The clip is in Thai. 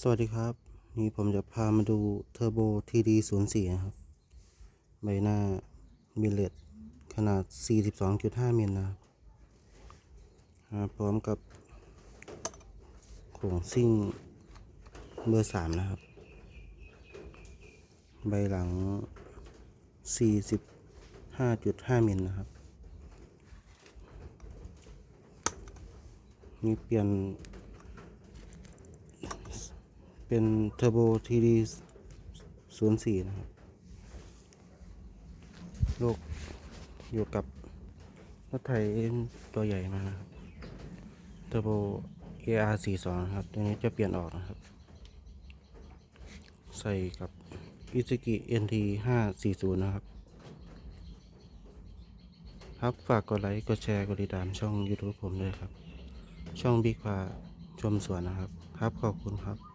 สวัสดีครับ นี่ผมจะพามาดูเทอร์โบ TD 0 4นย์สี่ครับ ใบหน้ามิเลตขนาด 42.5 มิลนะครับพร้อมกับโขงซิ่งเบอร์3นะครับ ใบหลัง 45.5 มิลนะครับ นี่เปลี่ยน เป็นเทอร์โบ TD 0 4นย์สี่นะครับลูกอยู่กับรถไถตัวใหญ่มานะครับเทอร์โบ AR 4 2ครับ ตัวนี้จะเปลี่ยนออกนะครับ ใส่กับ i z u k i NT 5 4 0นะครับ ครับฝากกดไลค์ กดแชร์ กดติดตามช่อง YouTube ผมด้วยครับ ช่องบิ๊กพาชมสวนนะครับ ครับขอบคุณครับ